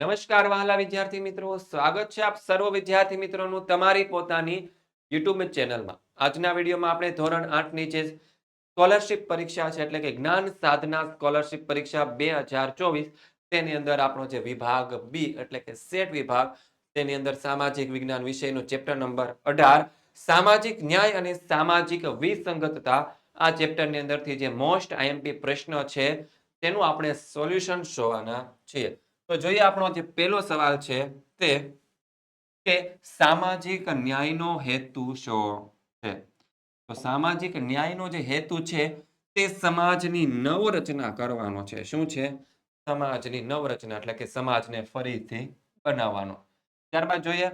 નમસ્કાર વહાલા વિદ્યાર્થી મિત્રો, સ્વાગત છે આપ સર્વ વિદ્યાર્થી મિત્રોનું તમારી પોતાની યુટ્યુબ ચેનલમાં. આજના વિડીયોમાં આપણે ધોરણ આઠની જે સ્કોલરશિપ પરીક્ષા છે, એટલે કે જ્ઞાન સાધના સ્કોલરશિપ પરીક્ષા બે તેની અંદર આપણો જે વિભાગ બી, એટલે કે સેટ વિભાગ, તેની અંદર સામાજિક વિજ્ઞાન વિષયનો ચેપ્ટર નંબર અઢાર, સામાજિક ન્યાય અને સામાજિક વિસંગતતા, આ ચેપ્ટરની અંદરથી જે મોસ્ટ આઈએમપી પ્રશ્ન છે, તેનું આપણે સોલ્યુશન જોવાના છીએ. તો જોઈએ આપણો જે પહેલો સવાલ છે તે કે સામાજિક ન્યાયનો હેતુ શું છે? તો સામાજિક ન્યાયનો જે હેતુ છે તે સમાજની નવરચના કરવાનો છે. શું છે? સમાજની નવરચના એટલે કે સમાજને ફરીથી બનાવવાનો. ત્યારબાદ જોઈએ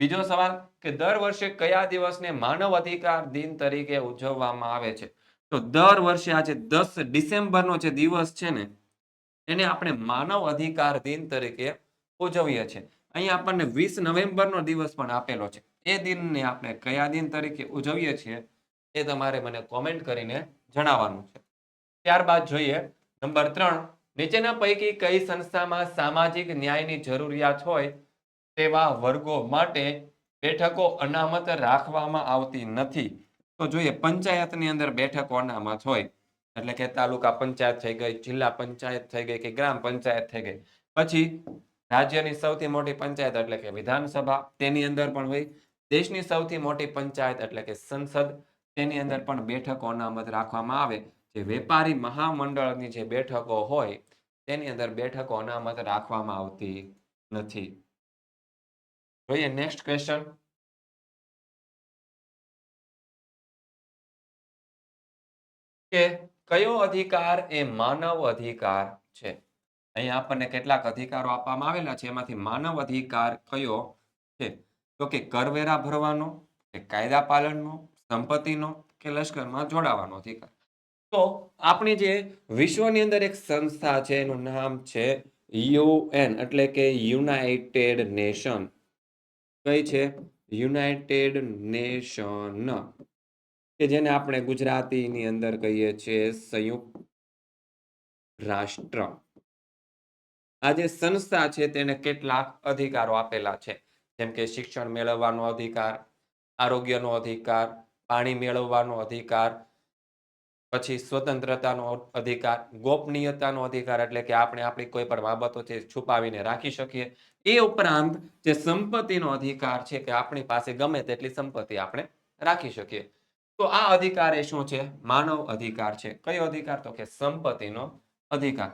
બીજો સવાલ કે દર વર્ષે કયા દિવસને માનવ અધિકાર દિન તરીકે ઉજવવામાં આવે છે? તો દર વર્ષે આજે દસ ડિસેમ્બરનો જે દિવસ છે ને એને આપણે માનવ અધિકાર દિન તરીકે ઉજવીએ છીએ. અહીંયા આપણને વીસ નવેમ્બરનો દિવસ પણ આપેલો છે. એ દિનને આપણે કયા દિન તરીકે ઉજવીએ છીએ એ તમારે મને કોમેન્ટ કરીને જણાવવાનું છે. ત્યારબાદ જોઈએ નંબર ત્રણ, નીચેના પૈકી કઈ સંસ્થામાં સામાજિક ન્યાયની જરૂરિયાત હોય તેવા વર્ગો માટે બેઠકો અનામત રાખવામાં આવતી નથી? તો જોઈએ પંચાયતની અંદર બેઠકો અનામત હોય. એટલે કે તાલુકા પંચાયત થઈ ગઈ, જિલ્લા પંચાયત થઈ ગઈ કે ગ્રામ પંચાયત થઈ ગઈ. પછી રાજ્યની સૌથી મોટી પંચાયત એટલે કે વિધાનસભા, તેની અંદર પણ હોય, દેશની સૌથી મોટી પંચાયત એટલે કે સંસદ, તેની અંદર પણ બેઠકો અનામત રાખવામાં આવે. જે વેપારી મહામંડળની જે બેઠકો હોય, તેની અંદર બેઠકો અનામત રાખવામાં આવતી નથી. જોઈએ નેક્સ્ટ ક્વેશ્ચન કે કયો અધિકાર એ માનવ અધિકાર છે? અહીંયા આપણને કેટલાક અધિકારો આપવામાં આવેલા છે. એમાંથી માનવ અધિકાર કયો છે? તો કે કરવેરા ભરવાનો, કે કાયદા પાલનનો, સંપત્તિનો, કે લશ્કરમાં જોડાવાનો અધિકાર. તો આપણી જે વિશ્વની અંદર એક સંસ્થા છે, એનું નામ છે યુએન, એટલે કે યુનાઇટેડ નેશન. કઈ છે? United nation. કે જેને આપણે ગુજરાતીની અંદર કહીએ છીએ સંયુક્ત રાષ્ટ્ર. આ જે સંસ્થા છે તેને કેટલાક અધિકારો આપેલા છે. જેમ કે શિક્ષણ મેળવવાનો અધિકાર, આરોગ્યનો અધિકાર, પાણી મેળવવાનો અધિકાર, પછી સ્વતંત્રતાનો અધિકાર, ગોપનીયતાનો અધિકાર એટલે કે આપણે આપણી કોઈ પણ બાબતો છે છુપાવીને રાખી શકીએ. એ ઉપરાંત જે સંપત્તિનો અધિકાર છે કે આપણી પાસે ગમે તેટલી સંપત્તિ આપણે રાખી શકીએ. તો આ અધિકાર એ શું છે? માનવ અધિકાર છે. કયો અધિકાર? તો કે સંપત્તિનો અધિકાર.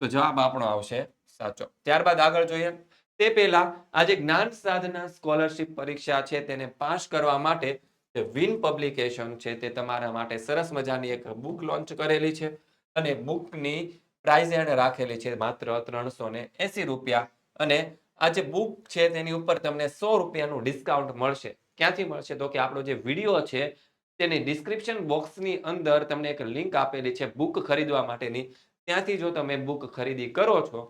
તો જવાબ આપણો આવશે સાચો. ત્યારબાદ આગળ જોઈએ. તે પહેલા આજે જ્ઞાન સાધના સ્કોલરશિપ પરીક્ષા છે તેને પાસ કરવા માટે જે વિન પબ્લિકેશન છે તે તમારા માટે સરસ મજાની એક બુક લોન્ચ કરેલી છે અને બુકની પ્રાઇઝ એણે રાખેલી છે માત્ર ત્રણસો ને એસી રૂપિયા. અને આ જે બુક છે તેની ઉપર તમને સો રૂપિયાનું ડિસ્કાઉન્ટ મળશે. ક્યાંથી મળશે? તો કે આપણો જે વીડિયો છે, તેની ડિસ્ક્રિપ્શન બોક્સની અંદર તમને એક લિંક આપેલી છે બુક ખરીદવા માટેની. ત્યાંથી જો તમે બુક ખરીદી કરો છો,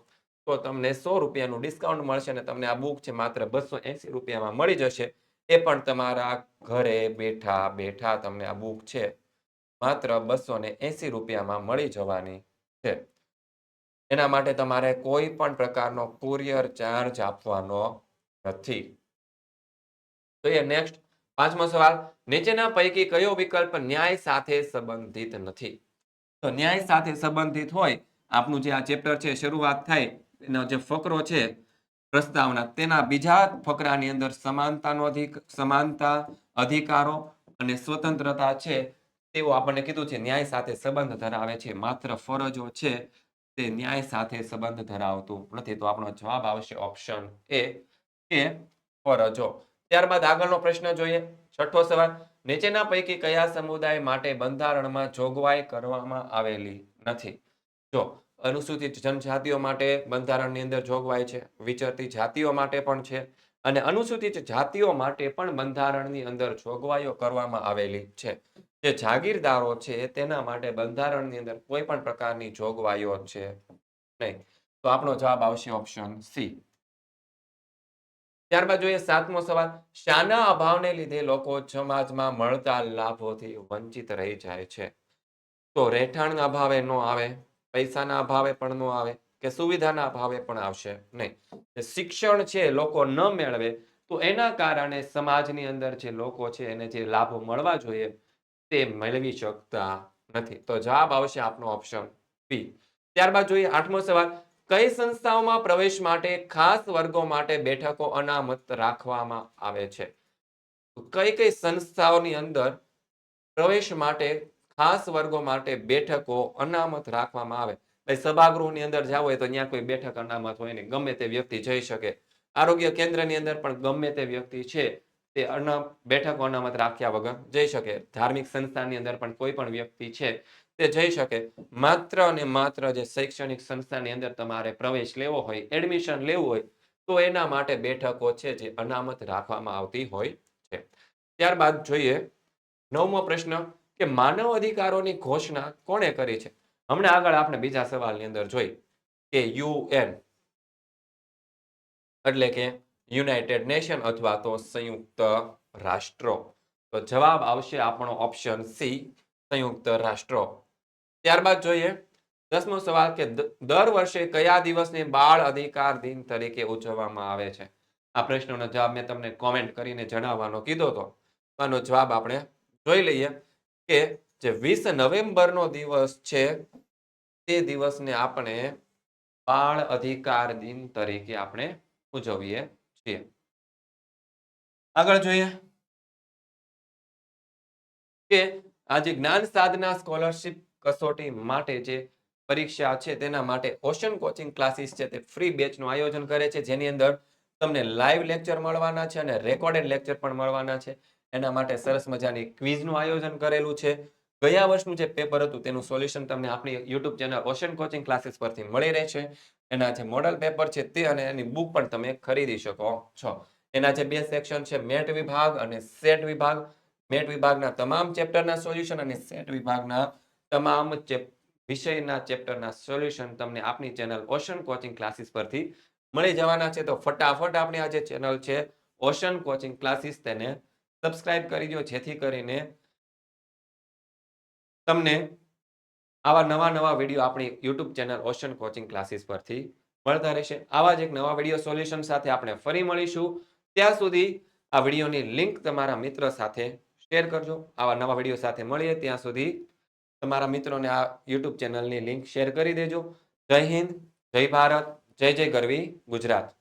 તો તમને સો રૂપિયાનું ડિસ્કાઉન્ટ મળશે અને તમને આ બુક છે માત્ર બસો એંસી રૂપિયામાં મળી જશે. એ પણ તમારા ઘરે બેઠા બેઠા તમને આ બુક છે, માત્ર બસો ને એસી રૂપિયામાં મળી જવાની છે. એના માટે તમારે કોઈ પણ પ્રકારનો કુરિયર ચાર્જ આપવાનો નથી. જોઈએ નેક્સ્ટ પાંચમો સવાલ, નીચેના પૈકી કયો વિકલ્પ ન્યાય સાથે સંબંધિત નથી? તો ન્યાય સાથે સંબંધિત હોય, આપનું જે આ ચેપ્ટર છે, શરૂઆત થાય, એનો જે ફકરો છે, પ્રસ્તાવના, તેના બીજા ફકરાની અંદર સમાનતાનો અધિક, સમાનતા અધિકારો અને સ્વતંત્રતા છે તેવું આપણને કીધું છે, ન્યાય સાથે સંબંધ ધરાવે છે, માત્ર ફરજો છે, તે ન્યાય સાથે સંબંધ ધરાવતું નથી. તો આપણો જવાબ આવશે ઓપ્શન એ કે ફરજો. ત્યારબાદ આગળનો પ્રશ્ન જોઈએ. છઠ્ઠો સવાલ, નીચેના પૈકી કયા સમુદાય માટે બંધારણમાં જોગવાઈ કરવામાં આવેલી નથી? જો, અનુસૂચિત જનજાતિઓ માટે બંધારણની અંદર જોગવાઈ છે, વિચરતી જાતિઓ માટે પણ છે, અને અનુસૂચિત જાતિઓ માટે પણ બંધારણની અંદર જોગવાઈઓ કરવામાં આવેલી છે. જે જાગીરદારો છે, તેના માટે બંધારણની અંદર કોઈ પણ પ્રકારની જોગવાઈઓ છે નહીં. તો આપણો જવાબ આવશે ઓપ્શન સી. ત્યારબાદ જોઈએ સાતમો સવાલ, શાના અભાવને લીધે લોકો સમાજમાં મળતા લાભોથી વંચિત રહી જાય છે. તો રહેઠાણના અભાવે ન આવે, પૈસાના અભાવે પણ ન આવે કે સુવિધાના અભાવે પણ આવશે નહીં. શિક્ષણ છે લોકો ન મેળવે, તો એના કારણે સમાજની અંદર જે લોકો છે એને જે લાભો મળવા જોઈએ તે મેળવી શકતા નથી. તો જવાબ આવશે આપનો ઓપ્શન બી. ત્યારબાદ જોઈએ આઠમો સવાલ કઈ સંસ્થાઓમાં પ્રવેશ માટે ખાસ વર્ગો માટે બેઠકો અનામત રાખવામાં આવે છે? કઈ કઈ સંસ્થાઓની અંદર પ્રવેશ માટે ખાસ વર્ગો માટે બેઠકો અનામત રાખવામાં આવે? સભાગૃહની અંદર જાવ હોય તો ત્યાં કોઈ બેઠક અનામત હોય નહીં. ગમે તે વ્યક્તિ જઈ શકે. આરોગ્ય કેન્દ્રની અંદર પણ ગમે તે વ્યક્તિ છે તે અના બેઠકો અનામત રાખ્યા વગર જઈ શકે. ધાર્મિક સંસ્થાની અંદર પણ કોઈ પણ વ્યક્તિ છે તે જઈ શકે. માત્ર અને માત્ર જે શૈક્ષણિક સંસ્થાની અંદર તમારે પ્રવેશ લેવો હોય, એડમિશન લેવું હોય, તો એના માટે બેઠકો છે જે અનામત રાખવામાં આવતી હોય છે. ત્યારબાદ જોઈએ નવમો પ્રશ્ન કે માનવ અધિકારોની ઘોષણા કોણે કરી છે? હમણાં આગળ આપણે બીજા સવાલની અંદર જોઈ કે યુએન એટલે કે યુનાઇટેડ નેશન અથવા તો સંયુક્ત રાષ્ટ્રો. તો જવાબ આવશે આપણો ઓપ્શન સી, સંયુક્ત રાષ્ટ્રો. ત્યારબાદ જોઈએ, દસમો સવાલ કે દર વર્ષે કયા દિવસને બાળ અધિકાર દિન તરીકે ઉજવવામાં આવે છે? આ પ્રશ્નનો જવાબ મેં તમને કોમેન્ટ કરીને જણાવવાનો કીધો હતો આનો જવાબ આપણે જોઈ લઈએ કે જે વીસ નવેમ્બરનો દિવસ છે, તે દિવસને આપણે બાળ અધિકાર દિન તરીકે આપણે ઉજવીએ છીએ. આગળ જોઈએ. કે આજે જ્ઞાન સાધના સ્કોલરશિપ કસોટી માટે જે પરીક્ષા છે તેના માટે ઓશન કોચિંગ ક્લાસીસ છે તે ફ્રી બેચનું આયોજન કરે છે, જેની અંદર તમને લાઈવ લેક્ચર મળવાના છે અને રેકોર્ડેડ લેક્ચર પણ મળવાના છે. એના માટે સરસ મજાની ક્વિઝનું આયોજન કરેલું છે. ગયા વર્ષનું જે પેપર હતું તેનું સોલ્યુશન તમને આપણી YouTube channel Ocean Coaching Classes પરથી મળી રહેશે. એના જે મોડલ પેપર છે તે અને એની બુક પણ તમે ખરીદી શકો છો. એના જે બે સેક્શન છે, મેટ વિભાગ અને સેટ વિભાગ. મેટ વિભાગના તમામ ચેપ્ટરના સોલ્યુશન અને સેટ વિભાગના તમામ વિષયના ચેપ્ટરના સોલ્યુશન તમને આપની ચેનલ ઓશન કોચિંગ ક્લાસીસ પરથી મળી જવાના છે. તો ફટાફટ આપણી આ જે ચેનલ છે ઓશન કોચિંગ ક્લાસીસ. તેને સબસ્ક્રાઇબ કરી દો, જેથી કરીને તમને આવા નવા નવા વીડિયો આપણી YouTube channel Ocean Coaching Classes પરથી મળતા રહેશે. આવા જ એક નવા વીડિયો સોલ્યુશન સાથે આપણે ફરી મળીશું. ત્યાં સુધી આ વિડીયોની લિંક તમારા મિત્ર સાથે શેર કરજો. આવા નવા વીડિયો સાથે મળીએ ત્યાં સુધી તમારા મિત્રોને આ યુટ્યુબ ચેનલની લિંક શેર કરી દેજો. જય હિન્દ, જય ભારત, જય જય ગરવી, ગુજરાત.